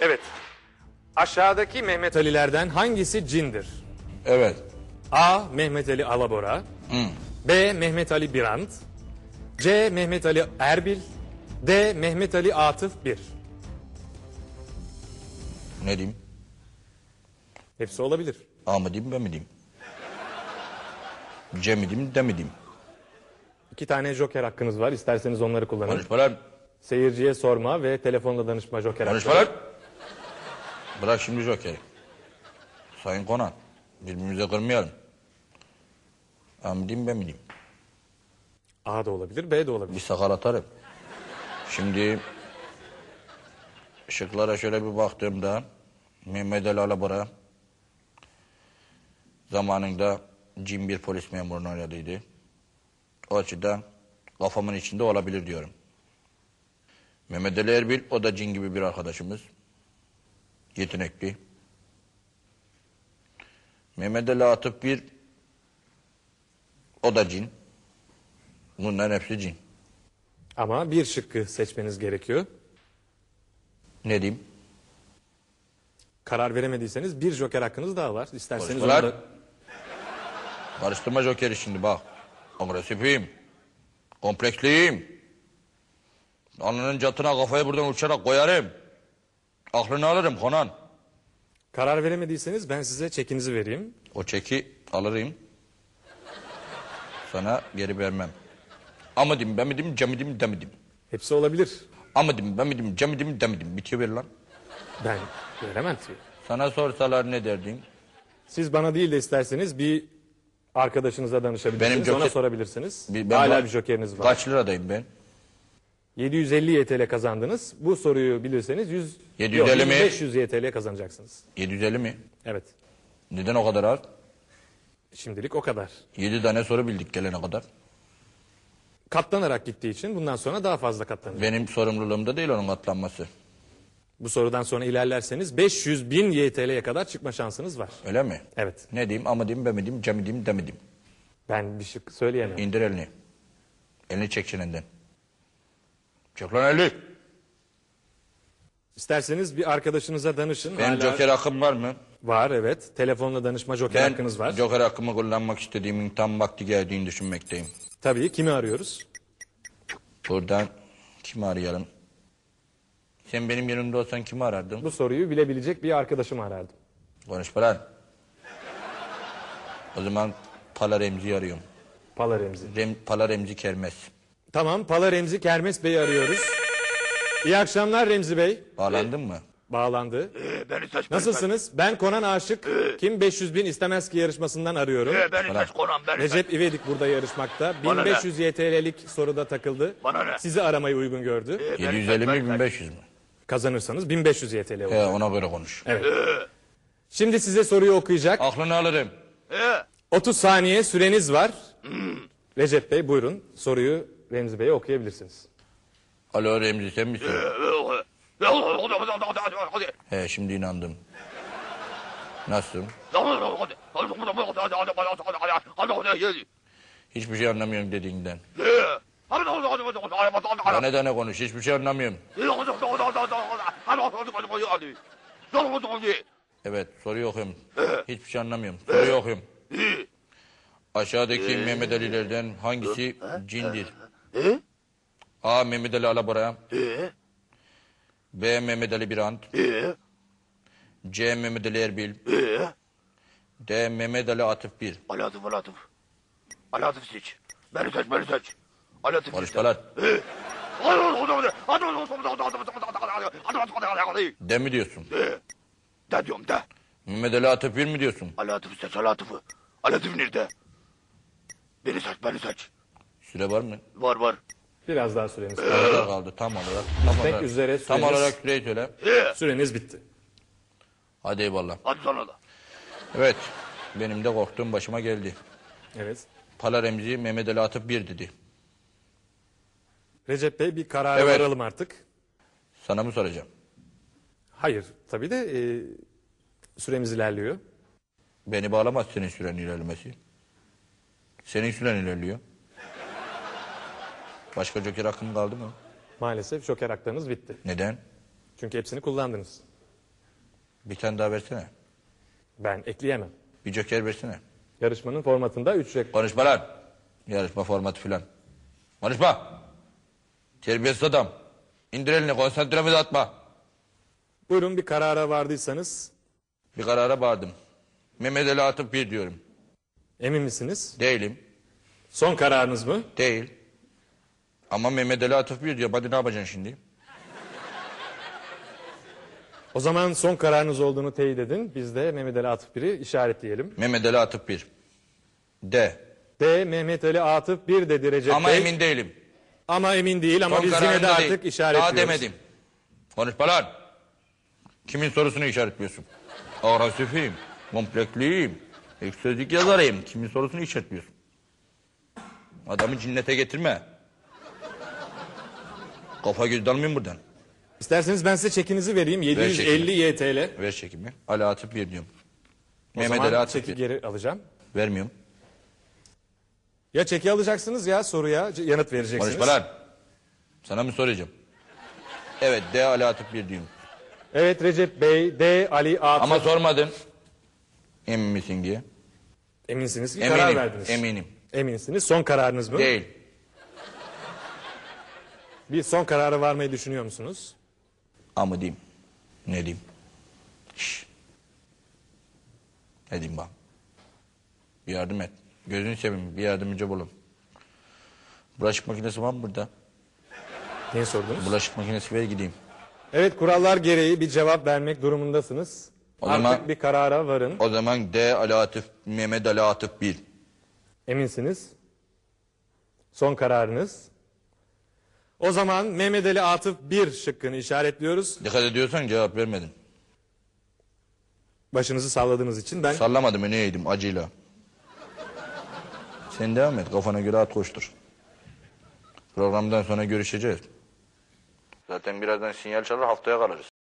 Evet. Aşağıdaki Mehmet Ali'lerden hangisi cindir? Evet. A. Mehmet Ali Alabora. B. Mehmet Ali Birant. C. Mehmet Ali Erbil. D. Mehmet Ali Atıf 1. Ne diyeyim? Hepsi olabilir. A mı diyeyim ben mi diyeyim? C mi diyeyim de mi diyeyim? İki tane joker hakkınız var. İsterseniz onları kullanın. Konuşma lan. Seyirciye sorma ve telefonla danışma joker hakkı. lan. Bırak şimdi jokeri. Sayın Konan. Birbirimize kırmayalım. A mı diyeyim ben mi diyeyim? A da olabilir, B de olabilir. Bir sakal atarım. Şimdi şıklara şöyle bir baktığımda Mehmet Ali Alabora zamanında cin bir polis memurunu oynadıydı. O açıdan kafamın içinde olabilir diyorum. Mehmet Ali Erbil o da cin gibi bir arkadaşımız. Yetenekli. Mehmet Ali Atıf bir o da cin. Bunların hepsi cin. Ama bir şıkkı seçmeniz gerekiyor. Ne diyeyim? Karar veremediyseniz bir joker hakkınız daha var. İsterseniz Konuşma onu da... Karıştırma jokeri şimdi bak. Agresifiyim. Kompleksliyim. Alnının catına kafayı buradan uçarak koyarım. Aklını alırım Konan. Karar veremediyseniz ben size çekinizi vereyim. O çeki alırım. Sana geri vermem. Ama diyeyim ben mi diyeyim, cem mi diyeyim, de mi diyeyim? Hepsi olabilir. Ama diyeyim ben mi diyeyim, cem mi diyeyim, de mi diyeyim? Bitiyor ver lan. Ben veremem ki. Sana sorsalar ne derdin? Siz bana değil de isterseniz bir arkadaşınıza danışabilirsiniz. Benim Ona joker- sorabilirsiniz. Bir- ben Hala bu- bir jokeriniz var. Kaç liradayım ben? 750 YTL kazandınız. Bu soruyu bilirseniz 100 750 yok, mi? 500 YTL kazanacaksınız. 750 mi? Evet. Neden o kadar az? Şimdilik o kadar. 7 tane soru bildik gelene kadar. Katlanarak gittiği için bundan sonra daha fazla katlanacak. Benim sorumluluğumda değil onun atlanması. Bu sorudan sonra ilerlerseniz 500 bin YTL'ye kadar çıkma şansınız var. Öyle mi? Evet. Ne diyeyim ama diyeyim ben mi diyeyim cem mi diyeyim de mi diyeyim? Ben bir şey söyleyemem. İndir elini. Elini çek çenenden. Çek lan elini. İsterseniz bir arkadaşınıza danışın. Benim Hala joker hakkım var mı? Var evet. Telefonla danışma joker Ben hakkınız var. joker hakkımı kullanmak istediğimin tam vakti geldiğini düşünmekteyim. Tabii kimi arıyoruz? Buradan kimi arayalım? Sen benim yanımda olsan kimi arardın? Bu soruyu bilebilecek bir arkadaşımı arardım. Konuşma lan. O zaman Pala Remzi'yi arıyorum. Pala Remzi. Rem, Pala Remzi Kermes. Tamam Pala Remzi Kermes Bey'i arıyoruz. İyi akşamlar Remzi Bey. Bağlandın mı? Bağlandı. Ee, beni seç. Nasılsınız? Ben Konan Aşık. Kim 500 bin istemez ki yarışmasından arıyorum. Ee, beni seç Konan beni. Recep İvedik burada yarışmakta. Bana ne? 1500 YTL'lik soruda takıldı. Bana ne? Sizi aramayı uygun gördü. Ee, beni 750 seç, mi beni seç. 1500 mü? Kazanırsanız 1500 YTL olur. He ona göre konuş. Evet. Şimdi size soruyu okuyacak. Aklını alırım. Ee, 30 saniye süreniz var. Recep Bey buyurun soruyu Remzi Bey'e okuyabilirsiniz. Alo Remzi sen misin? He şimdi inandım. Nasılsın? Hiçbir şey anlamıyorum dediğinden. Tane tane konuş hiçbir şey anlamıyorum. Evet soruyu okuyorum. Hiçbir şey anlamıyorum. Soruyu okuyorum. Aşağıdaki Mehmet Ali'lerden hangisi cindir? A. Mehmet Ali Alabora B. Mehmet Ali Birant C. Mehmet Ali Erbil D. Mehmet Ali Atıf 1 Alatif Alatif. Alatif seç. Beni seç beni seç. Alatif seç. Konuşmalar. D mi diyorsun? De diyorum de. Mehmet Ali Atıf 1 mi diyorsun? Alatif seç Alatif'i. Alatif nerede? Beni seç beni seç. Süre var mı? Var var. Biraz daha süreniz Ne kaldı. kaldı tam olarak? Tam Bitmek olarak, üzere tam süreniz. olarak süreyi söyle. Süreniz bitti. Hadi eyvallah. Hadi sana da. Evet. Benim de korktuğum başıma geldi. Evet. Pala Remzi Mehmet Ali Atıf 1 dedi. Recep Bey bir karara Evet. varalım artık. Sana mı soracağım? Hayır tabii de e, süremiz ilerliyor. Beni bağlamaz senin süren ilerlemesi. Senin süren ilerliyor. Başka joker hakkın kaldı mı? Maalesef joker haklarınız bitti. Neden? Çünkü hepsini kullandınız. Bir tane daha versene. Ben ekleyemem. Bir joker versene. Yarışmanın formatında 3 renk. Konuşma lan. Yarışma formatı filan. Konuşma. Terbiyesiz adam. İndir elini konsantremi dağıtma. Buyurun bir karara vardıysanız Bir karara bağırdım. Mehmet Ali Atıf bir diyorum. emin misiniz? Değilim. Son kararınız mı? Değil. Ama Mehmet Ali Atıf bir diyor. Hadi ne yapacaksın şimdi? O zaman son kararınız olduğunu teyit edin. Biz de Mehmet Ali Atıf 1'i işaretleyelim. Mehmet Ali Atıf bir. De. D. Mehmet Ali Atıf 1 dedi Recep Ama Bey. emin değilim. Ama emin değil ama Son biz yine de kararında artık değil. işaretliyoruz. Daha demedim. Konuşma lan. Kimin sorusunu işaretliyorsun? Agresifim, kompleksliyim, eksözlük yazarıyım. Kimin sorusunu işaretliyorsun? Adamı cinnete getirme. Kafa göz dalmayayım buradan. İsterseniz ben size çekinizi vereyim. 750 YTL. Ver çekimi. Ali Atıf bir diyorum. O Mehmet zaman Ali Atıf çeki bir. geri alacağım. Vermiyorum. Ya çeki alacaksınız ya soruya c- yanıt vereceksiniz. Konuşma lan. Sana mı soracağım? Evet D Ali Atıf bir diyorum. Evet Recep Bey, D Ali Atıf. Ama sormadın. Emin misin diye. Eminsiniz ki Eminim. karar verdiniz. Eminim. Eminsiniz. Son kararınız mı? Değil. Bir son karara varmayı düşünüyor musunuz? Ama diyeyim. Ne diyeyim? Şş. Ne diyeyim bak. Bir yardım et. Gözünü seveyim bir yardımcı bulun. Bulaşık makinesi var mı burada? Niye sordunuz? Bulaşık makinesi ver gideyim. Evet kurallar gereği bir cevap vermek durumundasınız. O Artık zaman- bir karara varın. O zaman D Ali Atıf, Mehmet Ali Atıf 1. Eminsiniz. Son kararınız. O zaman Mehmet Ali Atıf 1 şıkkını işaretliyoruz. Dikkat ediyorsan cevap vermedin. Başınızı salladığınız için ben Sallamadım öneydim acıyla. Sen devam et kafana göre at koştur. Programdan sonra görüşeceğiz. Zaten birazdan sinyal çalar haftaya kalırız.